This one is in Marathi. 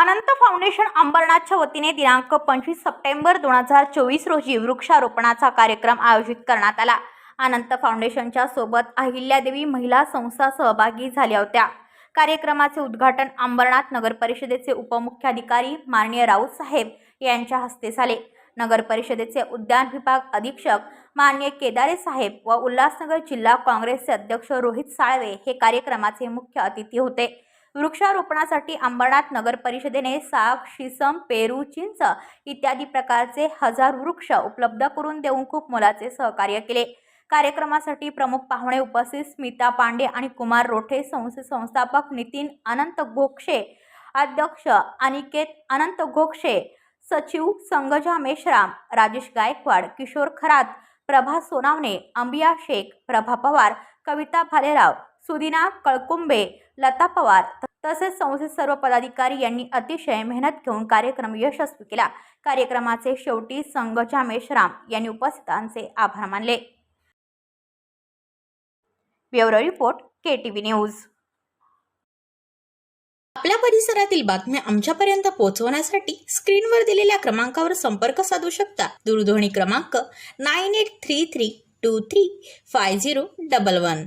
अनंत फाउंडेशन अंबरनाथच्या वतीने दिनांक पंचवीस सप्टेंबर दोन हजार चोवीस रोजी वृक्षारोपणाचा कार्यक्रम आयोजित करण्यात आला. अनंत फाउंडेशनच्या सोबत अहिल्यादेवी महिला संस्था सहभागी झाल्या होत्या. कार्यक्रमाचे उद्घाटन अंबरनाथ नगर परिषदेचे उपमुख्याधिकारी माननीय राऊत साहेब यांच्या हस्ते झाले. नगर परिषदेचे उद्यान विभाग अधीक्षक माननीय केदारे साहेब व उल्हासनगर जिल्हा काँग्रेसचे अध्यक्ष रोहित साळवे हे कार्यक्रमाचे मुख्य अतिथी होते. वृक्षारोपणासाठी अंबरनाथ नगर परिषदेने साग शिसम पेरू चिंच इत्यादी प्रकारचे हजार वृक्ष उपलब्ध करून देऊन खूप मोलाचे सहकार्य केले. कार्यक्रमासाठी प्रमुख पाहुणे उपस्थित स्मिता पांडे आणि कुमार रोठे संस्थे संस्थापक नितीन अनंत घोक्षे अध्यक्ष अनिकेत अनंत घोक्षे सचिव संगजा मेश्राम राजेश गायकवाड किशोर खरात प्रभा सोनावणे अंबिया शेख प्रभा पवार कविता भालेराव सुदिना कळकुंबे लता पवार तसेच संस्थेत सर्व पदाधिकारी यांनी अतिशय मेहनत घेऊन कार्यक्रम यशस्वी केला. कार्यक्रमाचे शेवटी संगजा राम यांनी उपस्थितांचे आभार मानले. Bureau report K T V news. आपल्या परिसरातील बातम्या आमच्यापर्यंत पोहोचवण्यासाठी स्क्रीनवर दिलेल्या क्रमांकावर संपर्क साधू शकता. दूरध्वनी क्रमांक nine eight three three two three five zero double one.